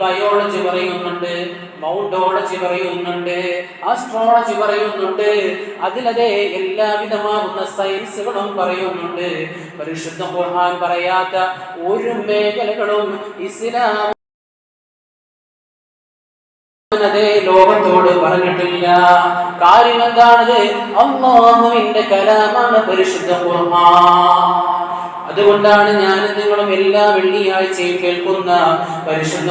Biology പറയുന്നുണ്ട് മൗണ്ടോളജി പറയുന്നുണ്ട് astrology പറയുന്നുണ്ട് അതിലതെ എല്ലാവിധമാകുന്ന സയൻസുകളും പറയുന്നുണ്ട്. പരിശുദ്ധ ഖുർആൻ പറയാത്ത ഒരു മേഖലകളും ഇസ്ലാം അതേ ലോകത്തോട് പറഞ്ഞിട്ടില്ല. കാര്യം എന്താണത് അള്ളാഹുവിന്റെ കലാമാണ് പരിശുദ്ധ ഖുർആൻ. അതുകൊണ്ടാണ് ഞാൻ നിങ്ങളും എല്ലാ വെള്ളിയാഴ്ചയും കേൾക്കുന്ന പരിശുദ്ധ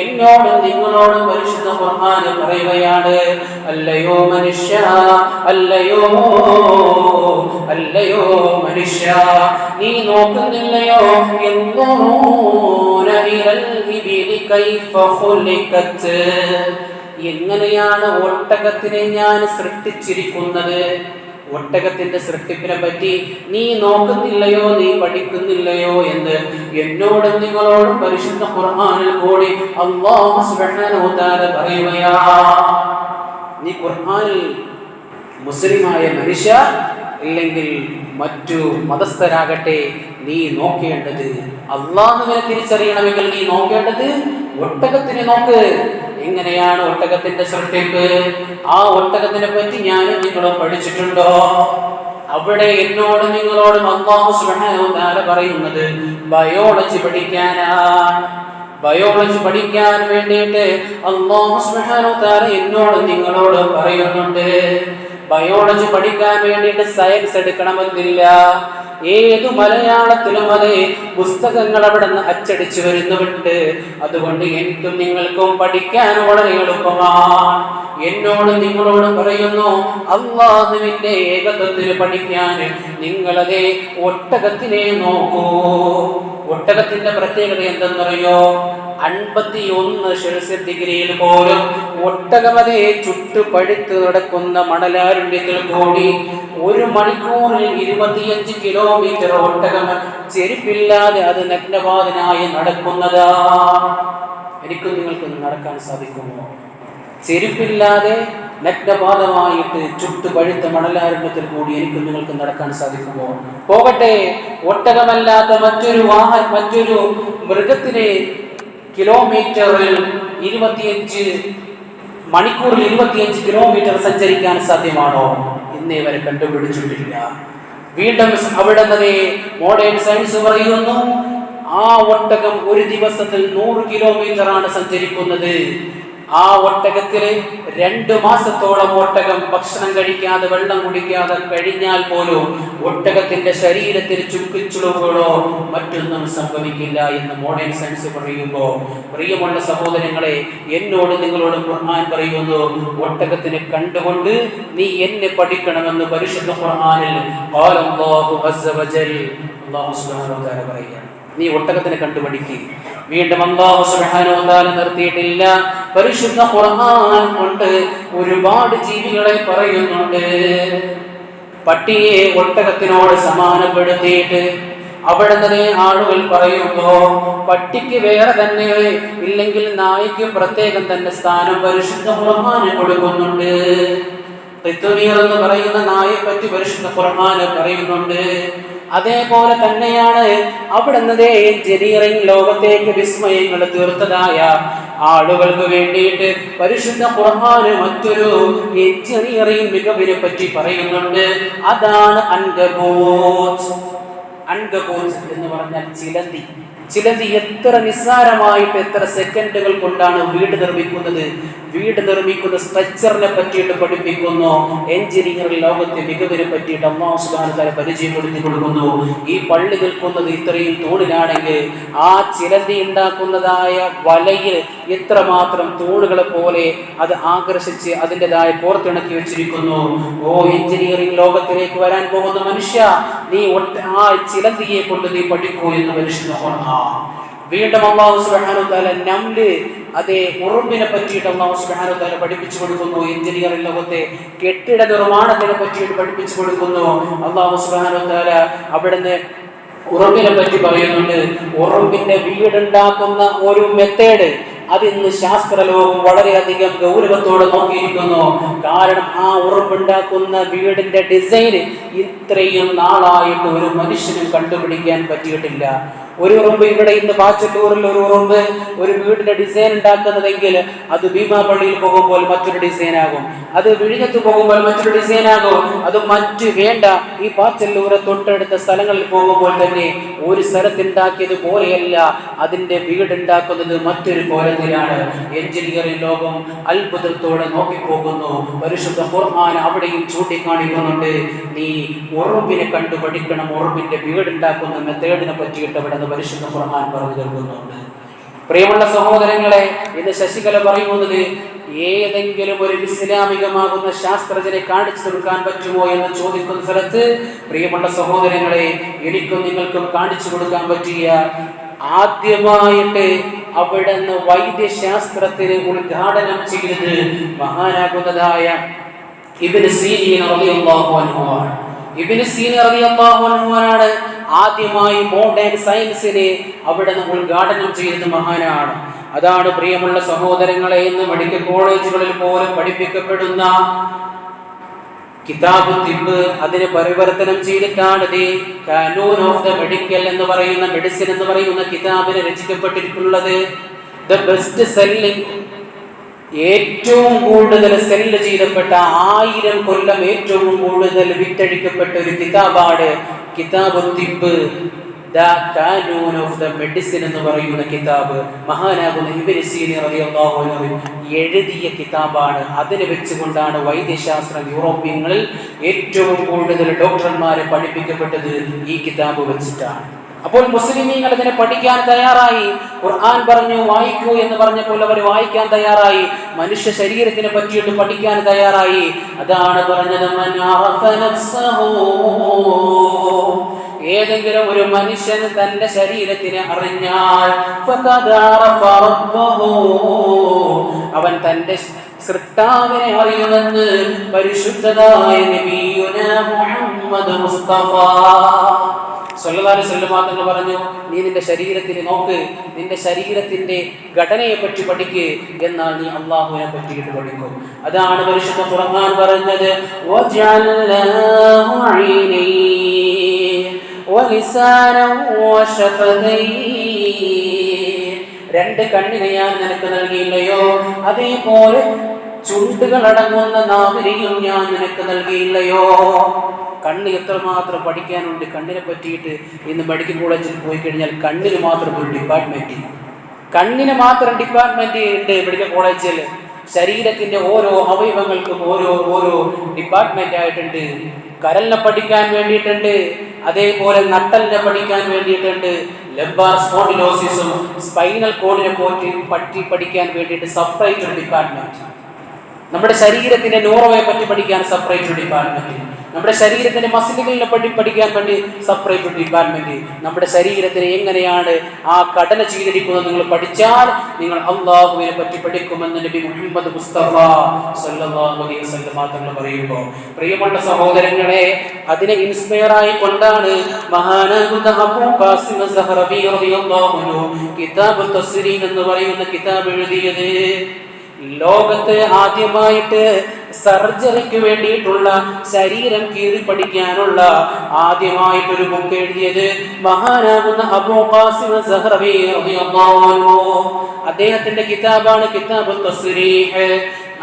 എന്നോടും നിങ്ങളോടും പരിശുദ്ധ ഖുർആൻ പറയുകയാണ് അല്ലയോ മനുഷ്യ അല്ലയോ അല്ലയോ മനുഷ്യ നീ നോക്കുന്നില്ലയോ? എന്നോ ഇലൽ കൈഫ ഖുലിഖത് എങ്ങനെയാണ് ഒട്ടകത്തിനെ ഞാൻ സൃഷ്ടിച്ചിരിക്കുന്നത്? ഒട്ടകത്തിന്റെ സൃഷ്ടിപ്പിനെ പറ്റി നീ നോക്കുന്നില്ലയോ? നീ പഠിക്കുന്നില്ലയോ എന്ന് എന്നോടും നിങ്ങളോടും പരിശുദ്ധ ഖുർആാനിൽ കൂടി പറയുകയാ. നീ ഖുർആനിൽ മുസ്ലിമായ മനുഷ്യ ഇല്ലെങ്കിൽ മറ്റു മതസ്ഥരാകട്ടെ നീ നോക്കേണ്ടത് അള്ളാഹുവിനെ തിരിച്ചറിയണമെങ്കിൽ നീ നോക്കേണ്ടത് ഒട്ടകത്തിനെ നോക്ക്. എങ്ങനെയാണ് ഒട്ടകത്തിന്റെ സൃഷ്ടിപ്പ്? ആ ഒട്ടകത്തിനെ പറ്റി ഞാൻ നിങ്ങളും പഠിച്ചിട്ടുണ്ടോ? അവിടെ എന്നോട് നിങ്ങളോട് അള്ളാഹു പറയുന്നത് ബയോളജി പഠിക്കാനാണ്. ബയോളജി പഠിക്കാൻ വേണ്ടിയിട്ട് അള്ളാഹു വ തആല എന്നോട് നിങ്ങളോട് പറയുന്നുണ്ട്. ബയോളജി പഠിക്കാൻ വേണ്ടിയിട്ട് സയൻസ് എടുക്കണമെന്നില്ല. ഏതു മലയാളത്തിലും അതെ പുസ്തകങ്ങൾ അവിടെ നിന്ന് അച്ചടിച്ചു വരുന്നുണ്ട് അതുകൊണ്ട് എനിക്കും നിങ്ങൾക്കും പഠിക്കാൻ വളരെ എളുപ്പമാണ്. എന്നോട് നിങ്ങളോട് പറയുന്നു അള്ളാഹുവിന്റെ ഏകത്വത്തിൽ പഠിക്കാൻ നിങ്ങളതെ ഒട്ടകത്തിനെ നോക്കൂ. ഒട്ടകത്തിന്റെ പ്രത്യേകത എന്തെന്നറിയോ? അൻപത്തി ഒന്ന് സെൽഷ്യസ് ഡിഗ്രിയിൽ പോലും ഒട്ടകമതയെ ചുട്ടു പഴുത്ത് നടക്കുന്ന മണലാരുണ്യത്തിൽ കൂടി ഒരു മണിക്കൂറിൽ ഇരുപത്തിയഞ്ച് കിലോമീറ്റർ ഒട്ടകം ചെരുപ്പില്ലാതെ അത് നഗ്നപാതനായി നടക്കുന്നതാ. എനിക്കും നിങ്ങൾക്ക് നടക്കാൻ സാധിക്കുമോ? ചെരുപ്പില്ലാതെ നഗ്നപാതമായിട്ട് ചുട്ടു പഴുത്ത മണലാരണ്യത്തിൽ കൂടി എനിക്ക് നിങ്ങൾക്ക് നടക്കാൻ സാധിക്കുമോ? പോകട്ടെ ഒട്ടകമല്ലാത്ത മറ്റൊരു വാഹന മറ്റൊരു മൃഗത്തിനെ കിലോമീറ്ററിൽ ഇരുപത്തിയഞ്ച് മണിക്കൂറിൽ ഇരുപത്തിയഞ്ച് കിലോമീറ്റർ സഞ്ചരിക്കാൻ സാധ്യമാണോ? ഇന്നേ വരെ കണ്ടുപിടിച്ചിട്ടില്ല. വീണ്ടും അവിടെ തന്നെ മോഡേൺ സയൻസ് പറയുന്നു ആ ഒട്ടകം ഒരു ദിവസത്തിൽ നൂറ് കിലോമീറ്റർ ആണ് സഞ്ചരിക്കുന്നത്. ആ ഒട്ടകത്തിലെ രണ്ട് മാസത്തോളം ഒട്ടകം ഭക്ഷണം കഴിക്കാതെ വെള്ളം കുടിക്കാതെ കഴിഞ്ഞാൽ പോലും ഒട്ടകത്തിന്റെ ശരീരത്തിൽ ചുക്കിച്ചുളുകളോ മറ്റൊന്നും സംഭവിക്കില്ല എന്ന് മോഡേൺ സയൻസ് പറയുമ്പോൾ പ്രിയമുള്ള സഹോദരങ്ങളെ എന്നോട് നിങ്ങളോട് ഖുർആൻ പറയുന്നു ഒട്ടകത്തിനെ കണ്ടുകൊണ്ട് നീ എന്നെ പഠിക്കണമെന്ന് പരിശുദ്ധ ഖുർആനിൽ പറയുകയാണ്. നീ ഒട്ടകത്തിനെ കണ്ടുപഠിക്കുക വീണ്ടും അള്ളാഹു തആല നിർത്തിയിട്ടില്ല. പരിശുദ്ധ ഖുർആൻ കൊണ്ട് ഒരുപാട് ജീവികളെ പറയുന്നുണ്ട്. പട്ടിയെ ഒട്ടകത്തിനോട് സമാനപ്പെടുത്തിയിട്ട് അവിടെ തന്നെ ആളുകൾ പറയുമ്പോ പട്ടിക്ക് വേറെ തന്നെ ഇല്ലെങ്കിൽ നായ്ക്ക് പ്രത്യേകം തന്നെ സ്ഥാനം പരിശുദ്ധ ഖുർആന് കൊടുക്കുന്നുണ്ട്. തെത്തുനീർ എന്ന് പറയുന്ന നായെ പറ്റി പരിശുദ്ധ ഖുർആന് പറയുന്നുണ്ട്. അതേപോലെ തന്നെയാണ് അവിടുന്നതേ എഞ്ചിനീയറിംഗ് ലോകത്തേക്ക് വിസ്മയങ്ങൾ തീർത്തതായ ആളുകൾക്ക് വേണ്ടിയിട്ട് പരിശുദ്ധ ഖുർആന് മറ്റൊരു എഞ്ചിനീയറിംഗ് മികവിനെ പറ്റി പറയുന്നുണ്ട്. അതാണ് അൻഗബോസ് അൺഗബോസ് എന്ന് പറഞ്ഞാൽ ചിലന്തി. ചിലന്തി എത്ര നിസ്സാരമായിട്ട് എത്ര സെക്കൻഡുകൾ കൊണ്ടാണ് വീട് നിർമ്മിക്കുന്നത്? വീട് നിർമ്മിക്കുന്ന സ്ട്രക്ചറിനെ പറ്റിയിട്ട് പഠിപ്പിക്കുന്നു. എഞ്ചിനീയറിംഗ് ലോകത്തെ മികവിനെ പറ്റിയിട്ട് അമ്മാവ് സുബാനത്താരെ പരിചയപ്പെടുത്തി കൊടുക്കുന്നു. ഈ പള്ളി നിൽക്കുന്നത് ഇത്രയും തൂണിലാണെങ്കിൽ ആ ചിലന്തി ഉണ്ടാക്കുന്നതായ വലയിൽ എത്രമാത്രം തൂണുകളെ പോലെ അത് ആകർഷിച്ച് അതിന്റെതായ കോർത്തിണക്കി വെച്ചിരിക്കുന്നു. ഓ എഞ്ചിനീയറിംഗ് ലോകത്തിലേക്ക് വരാൻ പോകുന്ന മനുഷ്യ നീ ആ ചിലന്തിയെ കൊണ്ട് നീ പഠിക്കൂ എന്ന് മനുഷ്യൻ. വീണ്ടും അള്ളാഹു സുബ്ഹാനഹു തആല നംൽ അതേ ഉറുമ്പിനെ പറ്റിയിട്ട് അള്ളാഹു സുബ്ഹാനഹു തആല പഠിപ്പിച്ചു കൊടുക്കുന്നു. എഞ്ചിനീയർ ലോകത്തെ കെട്ടിട നിർമ്മാണത്തിനെ പറ്റിയിട്ട് പഠിപ്പിച്ചു കൊടുക്കുന്നു. അള്ളാഹു സുബ്ഹാനഹു തആല അവിടുന്ന് ഉറുമ്പിനെ പറ്റി പറയുന്നുണ്ട്. ഉറുമ്പിന്റെ വീടുണ്ടാക്കുന്ന ഒരു മെത്തേഡ് അതിന്ന് ശാസ്ത്രലോകം വളരെയധികം ഗൗരവത്തോടെ നോക്കിയിരിക്കുന്നു. കാരണം ആ ഉറപ്പുണ്ടാക്കുന്ന വീടിന്റെ ഡിസൈൻ ഇത്രയും നാളായിട്ട് ഒരു മനുഷ്യനും കണ്ടുപിടിക്കാൻ പറ്റിയിട്ടില്ല. ഒരു ഉറുമ്പ് ഇവിടെ ഇന്ന് പാച്ചല്ലൂരിൽ ഒരു ഉറുമ്പ് ഒരു വീടിന്റെ ഡിസൈൻ ഉണ്ടാക്കുന്നതെങ്കിൽ അത് ഭീമാപള്ളിയിൽ പോകുമ്പോൾ മറ്റൊരു ഡിസൈൻ ആകും. അത് വിഴിഞ്ഞത്ത് പോകുമ്പോൾ മറ്റൊരു ഡിസൈൻ ആകും. അത് മറ്റ് വേണ്ട ഈ പാച്ചല്ലൂരെ തൊട്ടടുത്ത സ്ഥലങ്ങളിൽ പോകുമ്പോൾ തന്നെ ഒരു സ്ഥലത്തുണ്ടാക്കിയത് പോലെയല്ല അതിന്റെ വീടുണ്ടാക്കുന്നത് മറ്റൊരു കോലത്തിലാണ്. എഞ്ചിനീയറിംഗ് ലോകം അത്ഭുതത്തോടെ നോക്കിപ്പോകുന്നു. പരിശുദ്ധ ഖുർആൻ അവിടെയും ചൂണ്ടിക്കാണിക്കുന്നുണ്ട്. നീ ഉറുമ്പിനെ കണ്ടു പഠിക്കണം ഉറുമ്പിന്റെ വീടുണ്ടാക്കുന്ന മെത്തേഡിനെ പറ്റിയിട്ട് അവിടെ നിന്ന് പരിശുദ്ധ ഖുർആൻ പറഞ്ഞു നൽകുന്നുണ്ട് പ്രിയമുള്ള സഹോദരങ്ങളെ ഇത് ശശികല പറയുന്നത് ഏതെങ്കിലും ഒരു ഇസ്ലാമികമാകുന്ന ശാസ്ത്രജ്ഞനെ കാണിച്ചു കൊടുക്കാൻ പറ്റുമോ എന്ന് ചോദിക്കുന്ന സ്ഥലത്ത് പ്രിയമുള്ള സഹോദരങ്ങളെ എനിക്കും നിങ്ങൾക്കും കാണിച്ചു കൊടുക്കാൻ പറ്റിയ ആദ്യമായിട്ട് അവിടെ നിന്ന് വൈദ്യശാസ്ത്രത്തിന് ഉദ്ഘാടനം ചെയ്തത് മഹാനാകുന്നതായ ഇബിന് സീനിയാണ് ഇബിന് റളിയല്ലാഹു അൻഹു ആണ് ആദ്യമായി മോഡേൺ സയൻസിനെ അവിടെ നമ്മൾ ഉദ്ഘാടനം ചെയ്തത് മഹാനാണ്. അതാണ് പ്രിയമുള്ള സഹോദരങ്ങളെ ഇന്ന് മെഡിക്കൽ കോളേജുകളിൽ പോലും പഠിപ്പിക്കപ്പെടുന്ന കിതാബ് തിബ് അതിന് പരിവർത്തനം ചെയ്തിട്ടാണ് the Qanun of the medical എന്ന് പറയുന്ന മെഡിസിൻ എന്ന് പറയുന്ന കിതാബിന് രചിക്കപ്പെട്ടിട്ടുള്ളത് ദ ബെസ്റ്റ് സെല്ലിംഗ് ഏറ്റവും കൂടുതൽ സെല്ല് ചെയ്തപ്പെട്ട ആയിരം കൊല്ലം ഏറ്റവും കൂടുതൽ വിറ്റഴിക്കപ്പെട്ട ഒരു കിതാബാണ് കിതാബ് തിബ് ഓഫ് ദ മെഡിസിൻ എന്ന് പറയുന്ന കിതാബ്. മഹാനാകുന്ന എഴുതിയ കിതാബാണ്. അതിനെ വെച്ചുകൊണ്ടാണ് വൈദ്യശാസ്ത്രം യൂറോപ്യങ്ങളിൽ ഏറ്റവും കൂടുതൽ ഡോക്ടർമാരെ പഠിപ്പിക്കപ്പെട്ടത് ഈ കിതാബ് വെച്ചിട്ടാണ്. അപ്പോൾ മുസ്ലിമീങ്ങൾ ഇതിനെ പഠിക്കാൻ തയ്യാറായി. ഖുർആൻ പറഞ്ഞു വായിക്കൂ എന്ന് പറഞ്ഞപ്പോൾ അവർ വായിക്കാൻ തയ്യാറായി. മനുഷ്യ ശരീരത്തിനെ പറ്റിയിട്ട് പഠിക്കാൻ തയ്യാറായി. അതാണ് പറഞ്ഞത്. ഏതെങ്കിലും ഒരു മനുഷ്യൻ തന്റെ ശരീരത്തിനെ അറിഞ്ഞാൽ അവൻ തന്റെ സൃഷ്ടാവിനെ അറിയുമെന്ന് പരിശുദ്ധതായ നബിയുന മുഹമ്മദ് മുസ്തഫ. വസല്ലം തങ്ങൾ പറഞ്ഞു നീ നിന്റെ ശരീരത്തിന് നോക്ക് നിന്റെ ശരീരത്തിന്റെ ഘടനയെ പറ്റി പഠിക്ക് എന്നാൽ നീ അള്ളാഹുവിനെ പറ്റിയിട്ട് പഠിക്കും. അതാണ് പരിശുദ്ധ തുറങ്ങാൻ പറഞ്ഞത് രണ്ട് കണ്ണിനെ ഞാൻ നിനക്ക് നൽകിയില്ലയോ അതേപോലെ ചുണ്ടുകൾ അടങ്ങുന്ന നാവിനെയും ഞാൻ നിനക്ക് നൽകിയില്ലയോ? കണ്ണ് എത്രമാത്രം പഠിക്കാനുണ്ട്? കണ്ണിനെ പറ്റിയിട്ട് ഇന്ന് മെഡിക്കൽ കോളേജിൽ പോയി കഴിഞ്ഞാൽ കണ്ണിന് മാത്രം ഒരു ഡിപ്പാർട്ട്മെന്റ് കണ്ണിന് മാത്രം ഡിപ്പാർട്ട്മെന്റ് ഉണ്ട് മെഡിക്കൽ കോളേജിൽ ശരീരത്തിന്റെ ഓരോ അവയവങ്ങൾക്കും ഓരോ ഓരോ ഡിപ്പാർട്ട്മെന്റ് ആയിട്ടുണ്ട്. കരലിനെ പഠിക്കാൻ വേണ്ടിയിട്ടുണ്ട്. അതേപോലെ നട്ടലിനെ പഠിക്കാൻ വേണ്ടിയിട്ടുണ്ട്. ലംബാർ സ്പോണ്ടിലോസിസും സ്പൈനൽ കോഡിനെ പോറ്റി പറ്റി പഠിക്കാൻ വേണ്ടിയിട്ട് സെപ്പറേറ്റ് ഒരു ഡിപ്പാർട്ട്മെന്റ് നമ്മുടെ ശരീരത്തിന്റെ ന്യൂറോയെ പറ്റി പഠിക്കാൻ സെപ്പറേറ്റ് ഡിപ്പാർട്ട്മെന്റ് നമ്മുടെ ശരീരത്തിന്റെ മസിലുകളിനെ പറ്റി പഠിക്കാൻ വേണ്ടി സെപ്പറേറ്റ് ഡിപ്പാർട്ട്മെന്റ് നമ്മുടെ ശരീരത്തിന് എങ്ങനെയാണ് ആ ഘടന ചെയ്തിരിക്കുന്നത് നിങ്ങൾ പഠിച്ചാൽ നിങ്ങൾ അള്ളാഹുവിനെ പറ്റി പഠിക്കുമെന്ന് നബി മുഹമ്മദ് മുസ്തഫ സല്ലല്ലാഹു അലൈഹി വസല്ലം തങ്ങൾ പറയുമ്പോൾ. പ്രിയപ്പെട്ട സഹോദരങ്ങളെ അതിനെ ഇൻസ്പയർ ആയി കൊണ്ടാണ് മഹാനാകുന്ന അബൂ അൻഹു കിതാബ് എന്ന് പറയുന്ന കിതാബ് എഴുതിയത്. ലോകത്ത് ആദ്യമായിട്ട് സർജറിക്ക് വേണ്ടിയിട്ടുള്ള ശരീരം കീറി പഠിക്കാനുള്ള ആദ്യമായിട്ട് ഒരു ബുക്ക് എഴുതിയത് മഹാനാകുന്ന അബൂ അദ്ദേഹത്തിന്റെ കിതാബാണ് കിതാബ്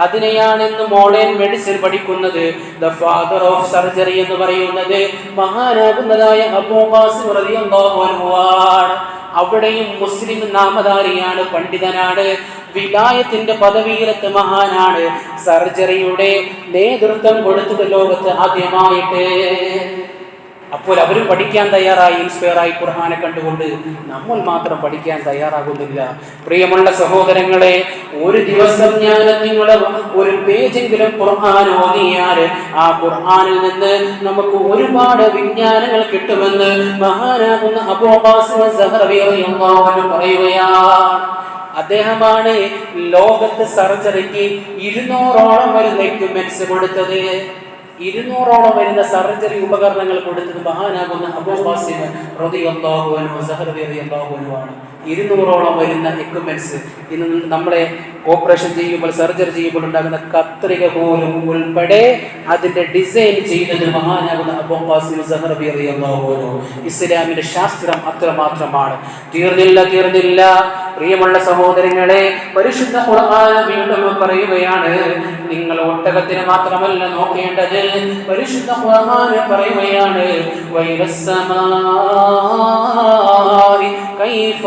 അതിനെയാണ് ഇന്ന് മോഡേൺ മെഡിസിൻ പഠിക്കുന്നത് ദ ഫാദർ ഓഫ് സർജറി എന്ന് പറയുന്നത് മഹാനാകുന്നതായ അബൂ അവിടെയും മുസ്ലിം നാമധാരിയാണ് പണ്ഡിതനാണ്. വിലായത്തിന്റെ പദവിയിലെത്ത മഹാനാണ് സർജറിയുടെ നേതൃത്വം കൊടുത്തത് ലോകത്ത് ആദ്യമായിട്ട്. അപ്പോൾ അവരും പഠിക്കാൻ തയ്യാറായി ഇൻസ്പയർ ആയി ഖുർഹാനെ കണ്ടുകൊണ്ട് നമ്മൾ മാത്രം പഠിക്കാൻ തയ്യാറാകുന്നില്ല. പ്രിയമുള്ള സഹോദരങ്ങളെ ഒരു ദിവസം ഞാൻ നിങ്ങൾ ഒരു പേജെങ്കിലും ഖുർഹാൻ ഓതിയാൽ ആ ഖുർഹാനിൽ നിന്ന് നമുക്ക് ഒരുപാട് വിജ്ഞാനങ്ങൾ കിട്ടുമെന്ന് മഹാനാകുന്ന അബൂ പറയുകയാ അദ്ദേഹമാണ് ലോകത്ത് സർജറിക്ക് ഇരുന്നൂറോളം വരുന്ന എക്യുപ്മെന്റ്സ് കൊടുത്തത്. ഇരുന്നൂറോളം വരുന്ന സർജറി ഉപകരണങ്ങൾ കൊടുത്തത് മഹാനാകുന്ന അബൂബാസിന് ഹൃദയം സഹറബി റളിയല്ലാഹു അൻഹു ആണ്. ഇരുന്നൂറോളം വരുന്ന എക്യുപ്മെന്റ്സ് ഇന്ന് നമ്മളെ ഓപ്പറേഷൻ ചെയ്യുമ്പോൾ സർജറി ചെയ്യുമ്പോൾ ഉണ്ടാകുന്ന കത്രിക പോലും ഉൾപ്പെടെ അതിന്റെ ഡിസൈൻ ചെയ്യുന്നത് മഹാനാകുന്ന അബൂ ഇസ്ലാമിന്റെ ശാസ്ത്രം അത്രമാത്രമാണ്. തീർന്നില്ല തീർന്നില്ല. പ്രിയമുള്ള സഹോദരങ്ങളെ പരിശുദ്ധ വീണ്ടും പറയുകയാണ് നിങ്ങൾ ഒട്ടകത്തിന് മാത്രമല്ല നോക്കേണ്ടത് പരിശുദ്ധ പറയുകയാണ് കൈഫ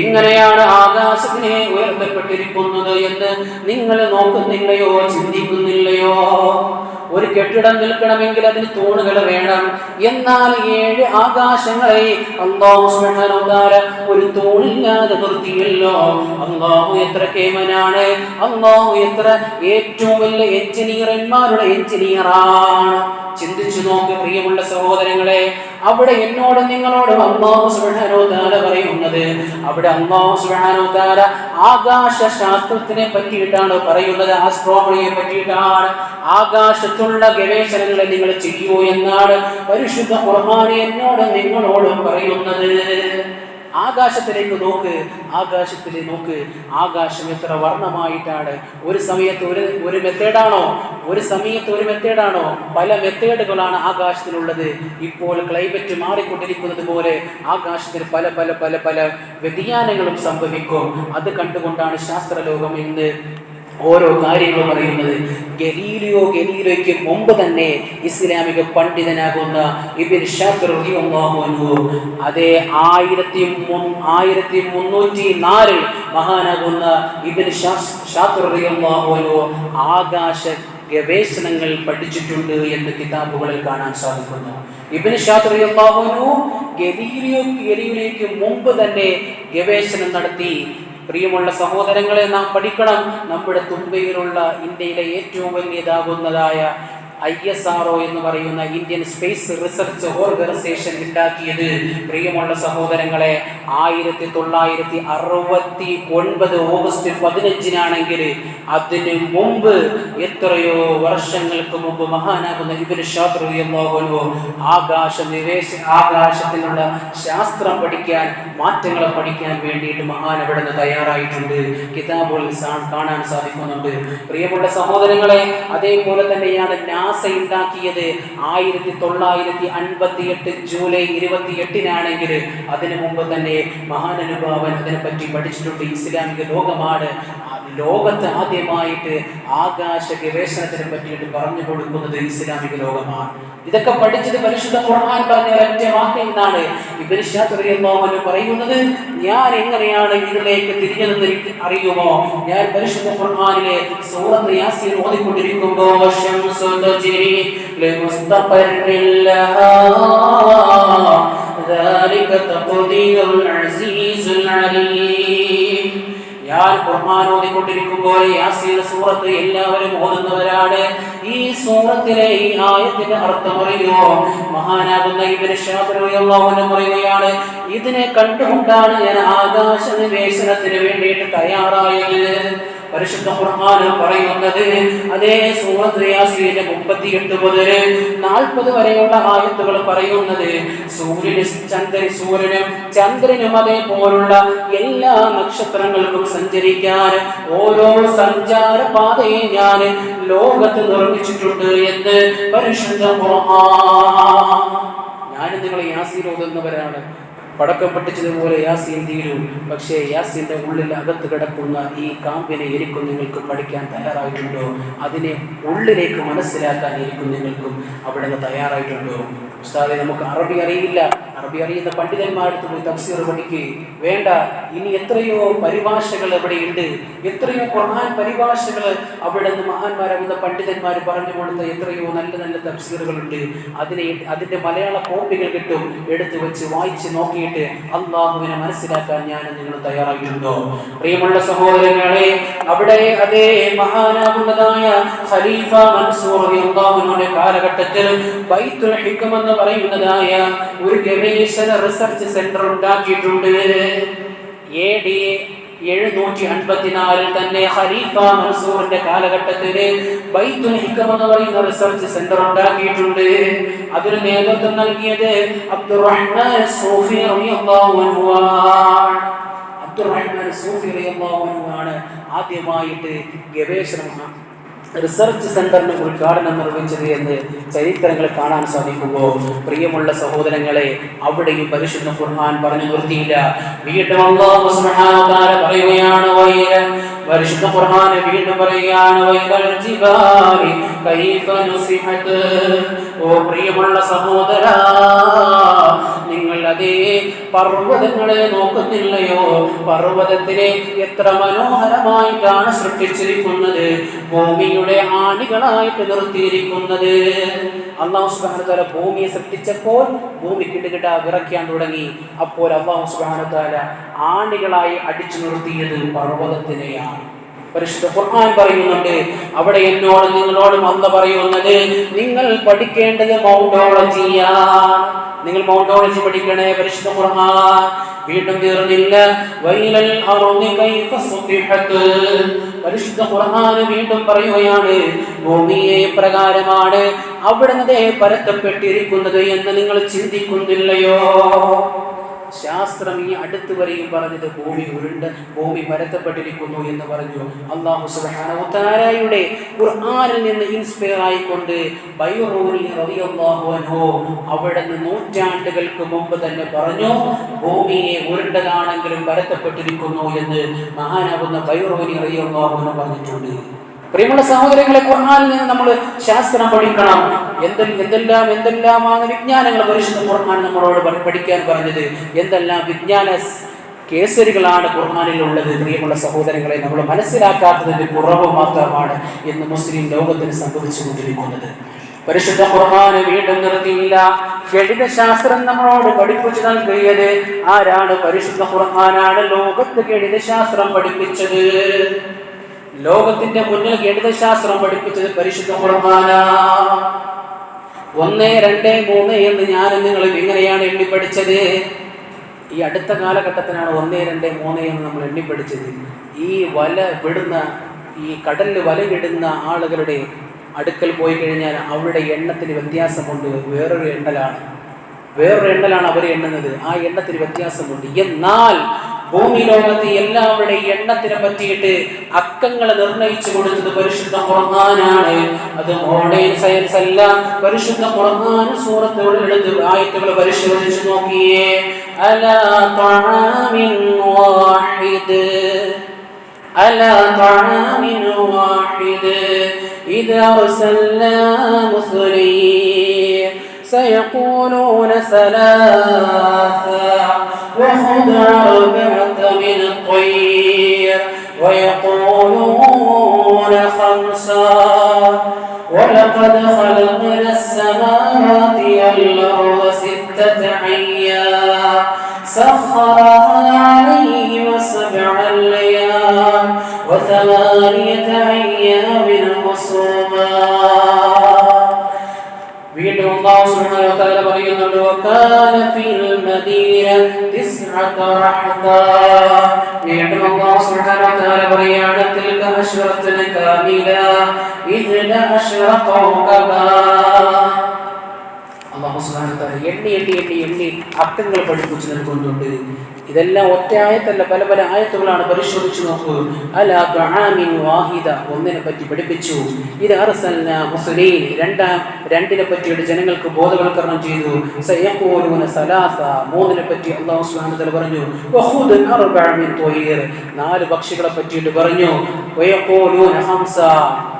എങ്ങനെയാണ് ആകാശത്തിനെ ഉയർത്തപ്പെട്ടിരിക്കുന്നത് എന്ന് നിങ്ങൾ നോക്കുന്നില്ലയോ ചിന്തിക്കുന്നില്ലയോ? ഒരു കെട്ടിടം നിൽക്കണമെങ്കിൽ അതിന് തൂണുകൾ വേണം. എന്നാൽ ഏഴ് ആകാശങ്ങളെ അള്ളാഹു സുബ്ഹാനഹു വ തആല ഒരു തൂണില്ലാതെ നിർത്തിയല്ലോ. അള്ളാഹു എത്ര കേമനാണ്? അള്ളാഹു എത്ര ഏറ്റവും വലിയ എഞ്ചിനീയർമാരുടെ എഞ്ചിനീയറാണ്. ചിന്തിച്ചു നോക്ക് പ്രിയമുള്ള സഹോദരങ്ങളെ. അവിടെ എന്നോട് നിങ്ങളോട് അള്ളാഹു പറയുന്നത്. അവിടെ ആകാശ ശാസ്ത്രത്തിനെ പറ്റിയിട്ടാണ് പറയുന്നത്. ആസ്ട്രോണമിയെ പറ്റിയിട്ടാണ്. ആകാശത്തുള്ള ഗവേഷണങ്ങളെ നിങ്ങൾ ചെയ്യൂ എന്നാണ് പരിശുദ്ധ ഖുർആൻ എന്നോട് നിങ്ങളോടും പറയുന്നത്. ആകാശത്തിലേക്ക് നോക്ക്. ആകാശത്തിലേക്ക് നോക്ക്. ആകാശം എത്ര വർണമായിട്ടാണ്. ഒരു സമയത്ത് ഒരു ഒരു മെത്തേഡാണോ? ഒരു സമയത്ത് ഒരു മെത്തേഡാണോ? പല മെത്തേഡുകളാണ് ആകാശത്തിലുള്ളത് ഇപ്പോൾ ക്ലൈമറ്റ് മാറിക്കൊണ്ടിരിക്കുന്നത് പോലെ ആകാശത്തിൽ പല പല പല പല വ്യതിയാനങ്ങളും സംഭവിക്കും. അത് കണ്ടുകൊണ്ടാണ് ശാസ്ത്രലോകം ഇന്ന് ഓരോ കാര്യങ്ങൾ പറയുന്നത്. ഗലീലിയോ ഗലീലയ്ക്ക് മുമ്പ് തന്നെ ഇസ്ലാമിക പണ്ഡിതനാകുന്ന ഇബിൻ ഷാഖി റളിയല്ലാഹു അൻഹു അതേ ആയിരത്തി ആയിരത്തി മുന്നൂറ്റി നാലിൽ മഹാനാകുന്ന ഇബിൻ റളിയല്ലാഹു ആകാശ ഗവേഷണങ്ങൾ പഠിച്ചിട്ടുണ്ട് എന്ന് കിതാബുകളിൽ കാണാൻ സാധിക്കുന്നു. ഇബിൻ അൻഹു ഗലീലിയോ ഗലീലിയോയ്ക്ക് മുമ്പ് തന്നെ ഗവേഷണം നടത്തി പ്രിയമുള്ള സഹോദരങ്ങളെ നാം പഠിക്കണം. നമ്മുടെ തുമ്പയിലുള്ള ഇന്ത്യയിലെ ഏറ്റവും വലിയതാകുന്നതായ ഐ എസ് ആർ ഒ എന്ന് പറയുന്ന ഇന്ത്യൻ സ്പേസ് റിസർച്ച് ഓർഗനൈസേഷൻ ഉണ്ടാക്കിയത്. പ്രിയമുള്ള സഹോദരങ്ങളെ ആയിരത്തി തൊള്ളായിരത്തി അറുപത്തി ഒൻപത് ഓഗസ്റ്റ് പതിനഞ്ചിനാണെങ്കിൽ അതിന് മുമ്പ് എത്രയോ വർഷങ്ങൾക്ക് മുമ്പ് മഹാനാകുന്ന ഇവർ ഷാത്രുയോ ആകാശ നിവേശ ആകാശത്തിനുള്ള ശാസ്ത്രം പഠിക്കാൻ മാറ്റങ്ങളെ പഠിക്കാൻ വേണ്ടിയിട്ട് മഹാൻ അവിടെ നിന്ന് തയ്യാറായിട്ടുണ്ട് കിതാബുകൾ കാണാൻ സാധിക്കുന്നുണ്ട്. പ്രിയമുള്ള സഹോദരങ്ങളെ അതേപോലെ തന്നെയാണ് നാസ ഉണ്ടാക്കിയത് ആയിരത്തി തൊള്ളായിരത്തി അൻപത്തി എട്ട് ജൂലൈ ഇരുപത്തി എട്ടിനാണെങ്കിൽ അതിനു മുമ്പ് തന്നെ മഹാനനുഭാവൻ അതിനെപ്പറ്റി പഠിച്ചിട്ടുണ്ട്. ഇസ്ലാമിക ലോകമാണ്. ലോകത്ത് ആദ്യമായിട്ട് ആകാശ ഗവേഷണത്തിനെ പറ്റിയിട്ട് പറഞ്ഞു കൊടുക്കുന്നത് ഇസ്ലാമിക ലോകമാണ്. ഇതൊക്കെ പഠിച്ചത് പരിശുദ്ധ ഖുർആൻ പറഞ്ഞ ഒരൊറ്റ വാക്കിൽ നിന്നാണ് പറയുന്നത്. ഞാൻ എങ്ങനെയാണ് ഇതിലേക്ക് തിരിഞ്ഞതെന്ന് എനിക്ക് അറിയുമോ? ഞാൻ പരിശുദ്ധ ഖുർആനിലെ സൂറത്ത് യാസീൻ ഓതിക്കൊണ്ടിരിക്കുമ്പോൾ തജ്രി ലിമുസ്തഖറിൻ ലഹാ ذلك تقدير العزيز العليم ഞാൻ ഖുർആൻ ഓതിക്കൊണ്ടിരിക്കുമ്പോൾ യാസീൻ സൂറത്ത് എല്ലാവരും ഓതുന്നവരാണ് ഈ സൂറത്തിലെ ഈ ആയത്തിന്റെ അർത്ഥം അറിയുമോ മഹാനാകുന്ന ഇവന് ഷാദുറു പറയുകയാണ് ഇതിനെ കണ്ടുകൊണ്ടാണ് ഞാൻ ആകാശ നിവേശനത്തിന് വേണ്ടിയിട്ട് തയ്യാറായത് പരിശുദ്ധ ഖുർആൻ പറയുന്നത് അതേ സൂറത്ത് യാസീന്റെ മുപ്പത്തിയെട്ട് മുതൽ നാൽപ്പത് വരെയുള്ള ആയത്തുകൾ പറയുന്നത് സൂര്യന് ചന്ദ്രൻ സൂര്യനും ചന്ദ്രനും അതേപോലുള്ള എല്ലാ നക്ഷത്രങ്ങൾക്കും സഞ്ചരിക്കാൻ ഓരോ സഞ്ചാര പാതയെ ഞാൻ ലോകത്ത് നിർമ്മിച്ചിട്ടുണ്ട് എന്ന് പരിശുദ്ധ ഖുർആൻ. ഞാൻ നിങ്ങളെ യാസീൻ പടക്കം പൊട്ടിച്ചതുപോലെ യാസീൻ തീരും. പക്ഷേ യാസീന്റെ ഉള്ളിൽ അകത്ത് കിടക്കുന്ന ഈ കാമ്പിനെ എനിക്കും നിങ്ങൾക്ക് പഠിക്കാൻ തയ്യാറായിട്ടുണ്ടോ? അതിനെ ഉള്ളിലേക്ക് മനസ്സിലാക്കാൻ എനിക്കും നിങ്ങൾക്കും അവിടെ നിന്ന് തയ്യാറായിട്ടുണ്ടോ? ഉസ്താദെ നമുക്ക് അറബി അറിയില്ല. അറബി അറിയുന്ന പണ്ഡിതന്മാരടുത്ത് പോയി തഫ്സീർ പഠിക്ക്. വേണ്ട ഇനി എത്രയോ പരിഭാഷകൾ അവിടെയുണ്ട്. എത്രയോ ഖുർആൻ പരിഭാഷകൾ അവിടെ നിന്ന് മഹാന്മാരാകുന്ന പണ്ഡിതന്മാർ പറഞ്ഞു കൊടുത്ത എത്രയോ നല്ല നല്ല തഫ്സീറുകളുണ്ട്. അതിനെ അതിന്റെ മലയാള കോപ്പികൾ കിട്ടും. എടുത്തു വെച്ച് വായിച്ച് നോക്കിയിട്ട് അള്ളാഹുവിനെ മനസ്സിലാക്കാൻ ഞാൻ നിങ്ങൾ തയ്യാറായിട്ടുണ്ടോ. പ്രിയമുള്ള സഹോദരങ്ങളെ അവിടെ അതേ മഹാനാകുന്നതായ ഖലീഫ മൻസൂർ കാലഘട്ടത്തിൽ ബൈത്തുൽ ഹിക്കം എന്ന് പറയുന്നതായ ഒരു ഗവേഷണ റിസർച്ച് സെന്റർ ഉണ്ടാക്കിയിട്ടുണ്ട് എ ഡി തന്നെ ഖലീഫ മൻസൂറിന്റെ കാലഘട്ടത്തിൽ ബൈത്തുൽ ഹിക്കം എന്ന് പറയുന്ന റിസർച്ച് സെന്റർ ഉണ്ടാക്കിയിട്ടുണ്ട് അതിന് നേതൃത്വം നൽകിയത് അബ്ദുറഹ്മാൻ സൂഫി. അബ്ദുറഹ്മാൻ സൂഫി ആണ് ആദ്യമായിട്ട് ഗവേഷണം റിസർച്ച് സെന്ററിന് ഉദ്ഘാടനം നിർവഹിച്ചത് എന്ന് ചരിത്രങ്ങൾ കാണാൻ സാധിക്കുമ്പോൾ പ്രിയമുള്ള സഹോദരങ്ങളെ അവിടെയും പരിശുദ്ധ ഖുർആൻ പറഞ്ഞു നിർത്തിയില്ല. വീണ്ടും അല്ലാഹു സുബ്ഹാനഹു വ തആല പറയുകയാണ് പരിശുദ്ധ ഖുർആൻ വീണ്ടും പറയുകയാണ് വൈലൽ ജിബാലി കൈഫ നുസിഹത് ഓ പ്രിയമുള്ള സഹോദര അതേ പർവതങ്ങളെ നോക്കുന്നില്ലയോ? പർവതത്തിനെ എത്ര മനോഹരമായിട്ടാണ് സൃഷ്ടിച്ചിരിക്കുന്നത്. ഭൂമിയുടെ ആണികളായിട്ട് നിർത്തിയിരിക്കുന്നത്. അള്ളാഹു സുബാനത്താല ഭൂമിയെ സൃഷ്ടിച്ചപ്പോൾ ഭൂമി കിടുകിട വിറയ്ക്കാൻ തുടങ്ങി. അപ്പോൾ അള്ളാഹു സുബാനത്താല ആണികളായി അടിച്ചു നിർത്തിയത് പർവതത്തിനെയാണ്. പരിശുദ്ധ ഖുർആൻ പറയുന്നുണ്ട് അവിടെ എന്നോട് നിങ്ങളോടും അല്ല പറയുന്നത് നിങ്ങൾ പഠിക്കേണ്ടത് മൗണ്ടോളജിയാണ് നിങ്ങൾ മൗണ്ട് മൗണ്ടോളജി പഠിക്കണേ പരിശുദ്ധ ഖുർആൻ. വീണ്ടും തീർന്നില്ല വൈലൽ അർദി കൈഫ സുബിഹത് പരിശുദ്ധ ഖുർആൻ വീണ്ടും പറയുകയാണ് ഭൂമിയെ പ്രകാരമാണ് അവിടുന്ന് പരത്തപ്പെട്ടിരിക്കുന്നത് എന്ന് നിങ്ങൾ ചിന്തിക്കുന്നില്ലയോ? ശാസ്ത്രം ഈ അടുത്ത് വരെയും പറഞ്ഞത് ഭൂമി ഉരുണ്ട് ഭൂമി പരത്തപ്പെട്ടിരിക്കുന്നു എന്ന് പറഞ്ഞു. അള്ളാഹു സുബാനയുടെ ഖുർആനിൽ നിന്ന് ഇൻസ്പയർ ആയിക്കൊണ്ട് ബൈറൂരി നിന്ന് നൂറ്റാണ്ടുകൾക്ക് മുമ്പ് തന്നെ പറഞ്ഞു ഭൂമിയെ ഉരുണ്ടതാണെങ്കിലും പരത്തപ്പെട്ടിരിക്കുന്നു എന്ന് മഹാനാകുന്ന റളിയല്ലാഹു അൻഹു പറഞ്ഞിട്ടുണ്ട്. പ്രിയമുള്ള സഹോദരങ്ങളെ ഖുർആനിൽ നിന്ന് നമ്മൾ ശാസ്ത്രം പഠിക്കണം. എന്തെല്ലാം എന്തെല്ലാം എന്തെല്ലാമാണ് വിജ്ഞാനങ്ങൾ പരിശുദ്ധ ഖുർആൻ നമ്മളോട് പഠി- പഠിക്കാൻ പറഞ്ഞത്? എന്തെല്ലാം വിജ്ഞാന കേസരികളാണ് ഖുർആനിൽ ഉള്ളത്? പ്രിയമുള്ള സഹോദരങ്ങളെ നമ്മൾ മനസ്സിലാക്കാത്തതിന്റെ കുറവ് മാത്രമാണ് ഇന്ന് മുസ്ലിം ലോകത്തിന് സംഭവിച്ചുകൊണ്ടിരിക്കുന്നത്. പരിശുദ്ധ ഖുർആന് വീണ്ടും നിർത്തിയില്ല. ഗണിത ശാസ്ത്രം നമ്മളോട് പഠിപ്പിച്ചു നൽകിയത് ആരാണ് പരിശുദ്ധ ഖുർആനാണ് ലോകത്ത് ഗണിത ശാസ്ത്രം പഠിപ്പിച്ചത്? ലോകത്തിന്റെ മുന്നിൽ ഗണിതശാസ്ത്രം പഠിപ്പിച്ചത് പരിശുദ്ധ കുർബാന ഒന്ന് രണ്ട് മൂന്ന് എന്ന് ഞാൻ നിങ്ങൾ എങ്ങനെയാണ് എണ്ണി പഠിച്ചത്. ഈ അടുത്ത കാലഘട്ടത്തിനാണ് ഒന്ന് രണ്ട് മൂന്ന് എന്ന് നമ്മൾ എണ്ണി പഠിച്ചത്. ഈ വല വിടുന്ന ഈ കടലിൽ വല വിടുന്ന ആളുകളുടെ അടുക്കൽ പോയി കഴിഞ്ഞാൽ അവരുടെ എണ്ണത്തിന് വ്യത്യാസമുണ്ട്. വേറൊരു എണ്ണലാണ്. വേറൊരു എണ്ണലാണ് അവർ എണ്ണുന്നത്. ആ എണ്ണത്തിന് വ്യത്യാസമുണ്ട്. എന്നാൽ ഭൂമി ലോകത്ത് എല്ലാവരുടെയും എണ്ണത്തിനെ പറ്റിയിട്ട് അക്കങ്ങൾ നിർണയിച്ചു കൊടുത്തത് പരിശുദ്ധ ഖുർആനാണ് അത് മോഡേൺ സയൻസ് അല്ല പരിശുദ്ധ ഖുർആൻ സൂറത്തുകളിൽ എടുത്ത് ആയത്തുകൾ പരിശോധിച്ചു നോക്കിയേ അലാ തആമിൻ വാഹിദ് على طعام واحد إذا أرسلنا مثلين سيقولون ثلاثة وخذ أربعة من الطير ويقولون خمسة ولقد خلقنا السماوات والأرض ستة أيام سخرها عليهم سبع الليال وثمانية أيام حسوما വീണ്ടും അല്ലാഹു സുബ്ഹാനഹു വ തആല പറയുന്നുണ്ട് വകാന ഫിൽ മദീന തിസ്അത റഹ്ത വീണ്ടും അല്ലാഹു സുബ്ഹാനഹു വ തആല പറയാണ് തിൽക അശ്റത്തുന കാമില ഇഹ്ദ അശ്റ കൗകബാ അള്ളാഹു സുബാനത്താണ് എണ്ണി എണ്ണി എണ്ണി എണ്ണി അർത്ഥങ്ങൾ പഠിപ്പിച്ചു നൽകുന്നുണ്ട്. ഇതെല്ലാം ഒറ്റ ആയത്തല്ല പല പല ആയത്തുകളാണ് പരിശോധിച്ചു നോക്കൂ. ദുആമിൻ വാഹിദ ഒന്നിനെ പറ്റി പഠിപ്പിച്ചു. ഇത് അറസല്ല മുസലീൻ രണ്ടാം രണ്ടിനെ പറ്റിയുടെ ജനങ്ങൾക്ക് ബോധവൽക്കരണം ചെയ്തു. സയ്യൂന സലാസ മൂന്നിനെ പറ്റി അള്ളാഹു തആല പറഞ്ഞു. നാല് പക്ഷികളെ പറ്റിയിട്ട് പറഞ്ഞു.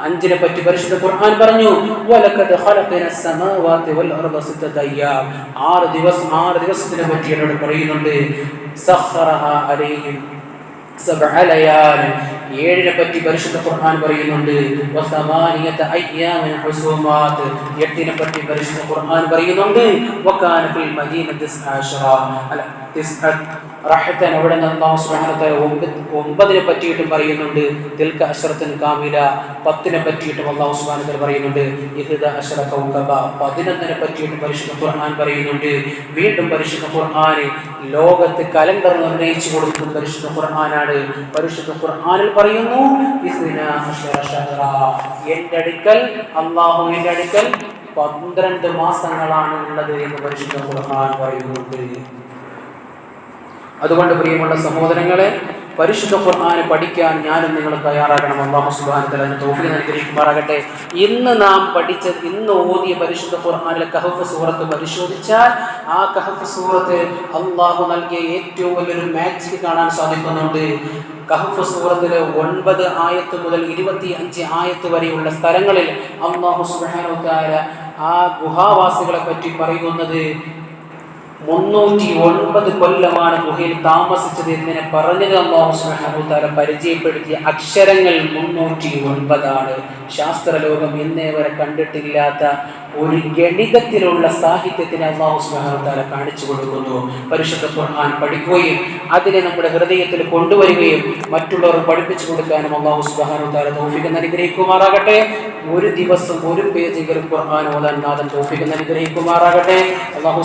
അഞ്ചിനെ പറ്റി പരിശുദ്ധ ഖുർആൻ പറഞ്ഞു. വലക്കത് ഖലഖന സമാവാതി വൽ അർബ ആറ് ദിവസം ആറ് ദിവസത്തിനെ പറ്റി എന്നോട് പറയുന്നുണ്ട്. ഏഴിനെ പറ്റി പരിശുദ്ധ ഖുർആൻ പറയുന്നുണ്ട്. എട്ടിനെ പറ്റി പരിശുദ്ധ ഖുർആൻ പറയുന്നുണ്ട്. റഹത്തൻ അവിടെ അള്ളാഹു ഒമ്പതിനെ പറ്റിയിട്ടും പറയുന്നുണ്ട്. തിൽക അഷറത്തിൻ കാമില പത്തിനെ പറ്റിയിട്ടും അള്ളാഹു സുബാനത്തിൽ പറയുന്നുണ്ട്. ഇഹ്ദ അഷറ കൗകബ പതിനൊന്നിനെ പറ്റിയിട്ടും പരിശുദ്ധ ഖുർആൻ പറയുന്നുണ്ട്. വീണ്ടും പരിശുദ്ധ ഖുർആൻ ലോകത്ത് കലണ്ടർ നിർണയിച്ചു കൊടുക്കുന്നത് പരിശുദ്ധ ഖുർആനാണ്. പരിശുദ്ധ ഖുർആനിൽ പറയുന്നു എന്റെ അടുക്കൽ അള്ളാഹുവിന്റെ അടുക്കൽ പന്ത്രണ്ട് മാസങ്ങളാണ് ഉള്ളത് എന്ന് പരിശുദ്ധ ഖുർആൻ പറയുന്നുണ്ട്. അതുകൊണ്ട് പ്രിയമുള്ള സഹോദരങ്ങളെ പരിശുദ്ധ ഖുർആാനെ പഠിക്കാൻ ഞാനും നിങ്ങൾ തയ്യാറാകണം. അള്ളാഹു സുബാനത്തിൽ അതിന് തോഫിക്ക് അനുഗ്രഹിക്കുമാറാകട്ടെ ഇന്ന് നാം പഠിച്ച ഇന്ന് ഓതിയ പരിശുദ്ധ ഖുർആനിലെ കഹഫ് സൂറത്ത് പരിശോധിച്ചാൽ ആ കഹഫ് സൂറത്ത് അള്ളാഹു നൽകിയ ഏറ്റവും വലിയൊരു മാജിക് കാണാൻ സാധിക്കുന്നുണ്ട്. കഹഫ് സൂറത്തിലെ ഒൻപത് ആയത്ത് മുതൽ ഇരുപത്തി അഞ്ച് ആയത്ത് വരെയുള്ള സ്ഥലങ്ങളിൽ അള്ളാഹു സുബാനോക്കാര ആ ഗുഹാവാസികളെ പറ്റി പറയുന്നത് മുന്നൂറ്റി ഒൻപത് കൊല്ലമാണ് ഗുഹയിൽ താമസിച്ചത് എന്നിനെ പറഞ്ഞത് അള്ളാഹു സുബ്ഹാനഹു തആല പരിചയപ്പെടുത്തിയ അക്ഷരങ്ങൾ മുന്നൂറ്റി ഒൻപതാണ് ശാസ്ത്രലോകം ഇന്നേ വരെ കണ്ടിട്ടില്ലാത്ത ഒരു ഗണിതത്തിലുള്ള സാഹിത്യത്തിന് അള്ളാഹു സുബ്ഹാനഹു തആല കാണിച്ചു കൊടുക്കുന്നു. പരിശുദ്ധ ഖുർആൻ പഠിക്കുകയും അതിനെ നമ്മുടെ ഹൃദയത്തിൽ കൊണ്ടുവരികയും മറ്റുള്ളവർ പഠിപ്പിച്ചു കൊടുക്കാനും അള്ളാഹു സുബ്ഹാനഹു തആല തൗഫീഖ് അനുഗ്രഹിക്കുമാറാകട്ടെ ഒരു ദിവസം ഒരു പേജെങ്കിലും ഖുർആൻ ഓതാൻ നാഥൻ അനുഗ്രഹിക്കുമാറാകട്ടെ അള്ളാഹു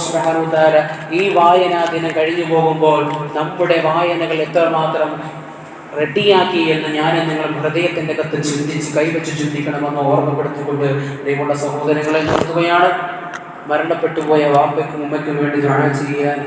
തആല ഈ വായനാ ദിനം കഴിഞ്ഞു പോകുമ്പോൾ നമ്മുടെ വായനകൾ എത്രമാത്രം റെഡിയാക്കി എന്ന് ഞാൻ നിങ്ങൾ ഹൃദയത്തിന്റെ കത്ത് ചിന്തിച്ച് കൈവച്ച് ചിന്തിക്കണമെന്ന് ഓർമ്മപ്പെടുത്തിക്കൊണ്ട് ദൈവമുള്ള സഹോദരങ്ങളെ നിർത്തുകയാണ്. മരണപ്പെട്ടു പോയ വാപ്പയ്ക്കും ഉമ്മയ്ക്കും വേണ്ടി ദുആ ചെയ്യാൻ